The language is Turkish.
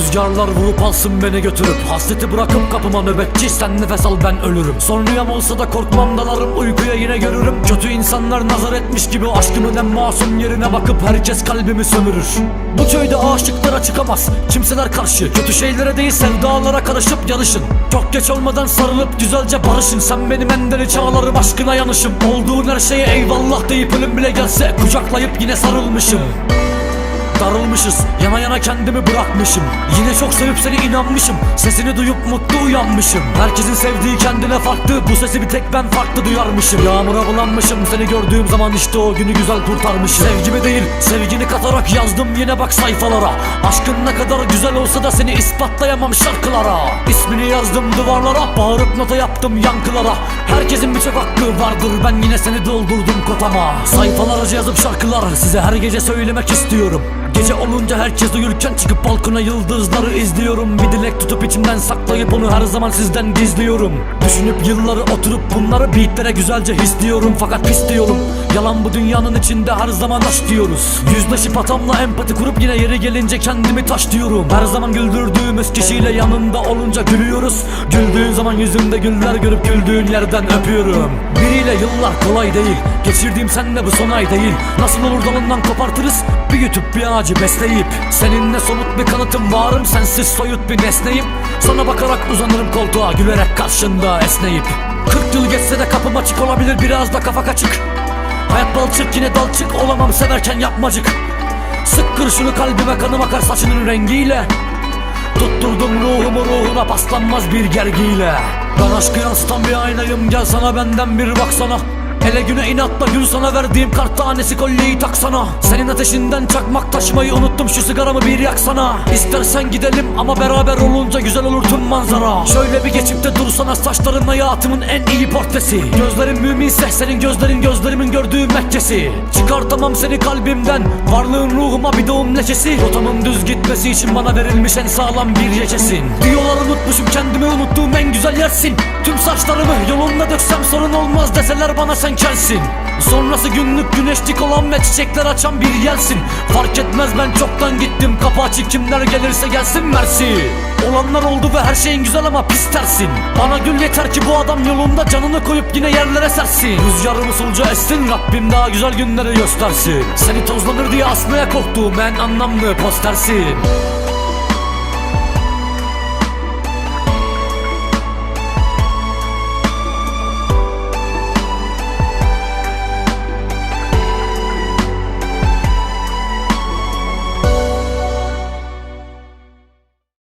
Rüzgarlar vurup alsın beni götürüp. Hasreti bırakıp kapıma nöbetçi sen nefes al ben ölürüm. Son rüyam olsa da korkmam dalarım. Uykuya yine görürüm. Kötü insanlar nazar etmiş gibi aşkımın en masum yerine bakıp herkes kalbimi sömürür. Bu köyde aşıklara çıkamaz kimseler karşı. Kötü şeylere değil sevdalara karışıp yarışın. Çok geç olmadan sarılıp güzelce barışın. Sen benim en deli çağlarım aşkına yanışım. Olduğun her şeye eyvallah deyip ölüm bile gelse Kucaklayıp yine sarılmışım Darılmışız yana yana kendimi bırakmışım. Yine çok sevip seni inanmışım. Sesini duyup mutlu uyanmışım. Herkesin sevdiği kendine farklı. Bu sesi bir tek ben farklı duyarmışım. Yağmura bulanmışım Seni gördüğüm zaman işte o günü güzel kurtarmışım. Sevgimi değil sevgini katarak yazdım yine bak sayfalara. Aşkın ne kadar güzel olsa da seni ispatlayamam şarkılara. İsmini yazdım duvarlara Bağırıp nota yaptım yankılara. Herkesin birçok hakkı vardır Ben yine seni doldurdum kotama. Sayfalarca yazıp şarkılar Size her gece söylemek istiyorum Gece olunca herkes uyurken çıkıp balkona yıldızları izliyorum. Bir dilek tutup içimden saklayıp onu her zaman sizden gizliyorum. Düşünüp yılları oturup bunları beatlere güzelce hisliyorum. Fakat pis diyorum Yalan bu dünyanın içinde her zaman aşk diyoruz. Yüzleşip hatamla empati kurup yine yeri gelince kendimi taş diyorum. Her zaman güldürdüğümüz kişiyle yanında olunca gülüyoruz. Güldüğün zaman yüzünde güller görüp güldüğün yerden öpüyorum. Biriyle yıllar kolay değil. Geçirdiğim seninle bu son ay değil. Nasıl olur dalından kopartırız? Bir yutup bir ağacı besleyip Seninle somut bir kanıtım varım. Sensiz soyut bir nesneyim. Sana bakarak uzanırım koltuğa Gülerek karşında esneyip. 40 yıl geçse de kapım açık olabilir Biraz da kafa kaçık. Hayat balçık yine dalçık Olamam severken yapmacık. Sık kurşunu kalbime kanım akar saçının rengiyle. Tutturdum ruhumu ruhuna paslanmaz bir gergiyle. Ben aşkı yansıtan bir aynayım gel sana benden bir baksana Hele güne inatla gül sana verdiğim kart tanesi kolyeyi taksana. Senin ateşinden çakmak taşımayı unuttum şu sigaramı bir yaksana. İstersen gidelim ama beraber olunca güzel olur tüm manzara. Şöyle bir geçip de dursana saçların hayatımın en iyi portresi. Gözlerin müminse senin gözlerin gözlerimin gördüğü Mekke'si Çıkartamam seni kalbimden varlığın ruhuma bir doğum leçesi Rotamın düz gitmesi için bana verilmiş en sağlam bir yecesin Diyorlar unutmuşum kendimi unuttuğum en güzel yersin. Tüm saçlarımı yolunda döksem sorun olmaz deseler bana sen kelsin Sonrası günlük güneşlik olan ve çiçekler açan bir yelsin Fark etmez ben çoktan gittim. Kapı açık kimler gelirse gelsin mersi. Olanlar oldu ve her şeyin güzel ama pis tersin. Bana gül yeter ki bu adam yolunda canını koyup yine yerlere sersin. Rüzgarım usulca essin Rabbim daha güzel günleri göstersin. Seni tozlanır diye asmaya korktuğum en anlamlı postersin